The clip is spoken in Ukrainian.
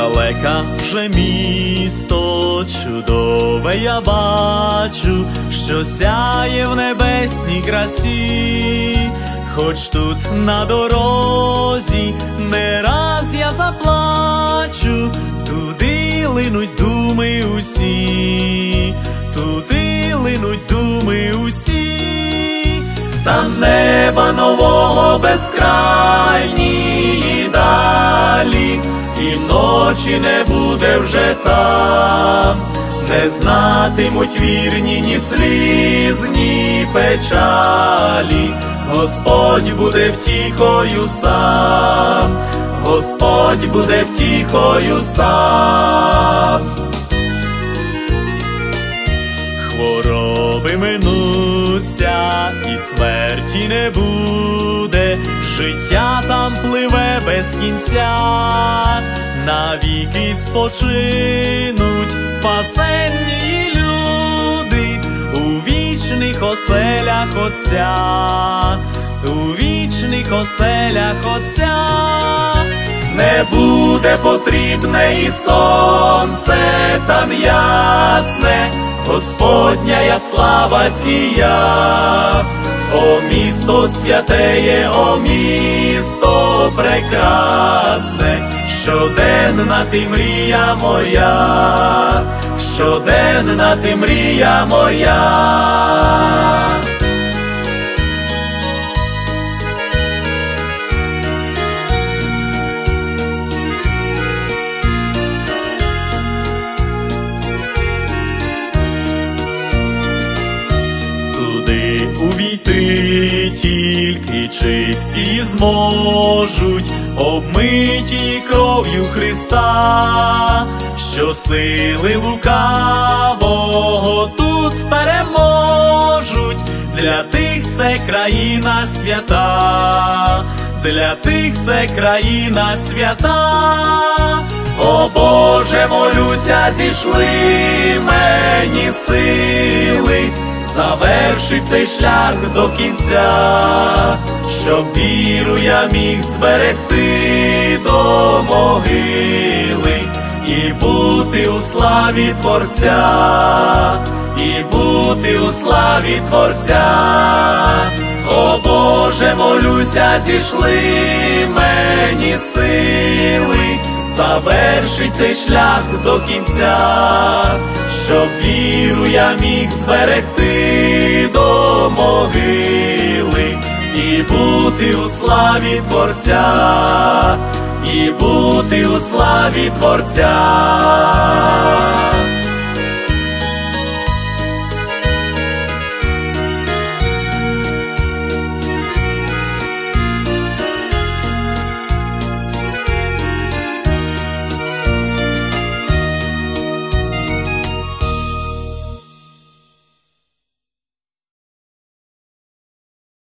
здалека вже місто чудове я бачу, що сяє в небесній красі, хоч тут на дорозі не раз я заплачу, туди линуть думи усі, туди линуть думи усі, там неба нового безкрайні ночі не буде вже там, не знатимуть вірні ні сліз, ні печалі, Господь буде втіхою сам, Господь буде втіхою сам. Хвороби минуться, і смерті не буде, життя там пливе без кінця, навіки спочинуть спасенні люди у вічних оселях Отця, у вічних оселях Отця. Не буде потрібне і сонце там ясне, Господня я слава сія, о місто святеє, о місто прекрасне, щоденна ти мрія моя, щоденна ти мрія моя. Увійти тільки чисті зможуть, обмиті кров'ю Христа, що сили лукавого тут переможуть, для тих це країна свята, для тих це країна свята. О Боже, молюся, зійшли мені сили, заверши цей шлях до кінця, щоб віру я міг зберегти до могили і бути у славі Творця, і бути у славі Творця. О Боже, молюся, зійшли мені сили, заверши цей шлях до кінця, щоб віру я міг зберегти до могили і бути у славі Творця, і бути у славі Творця.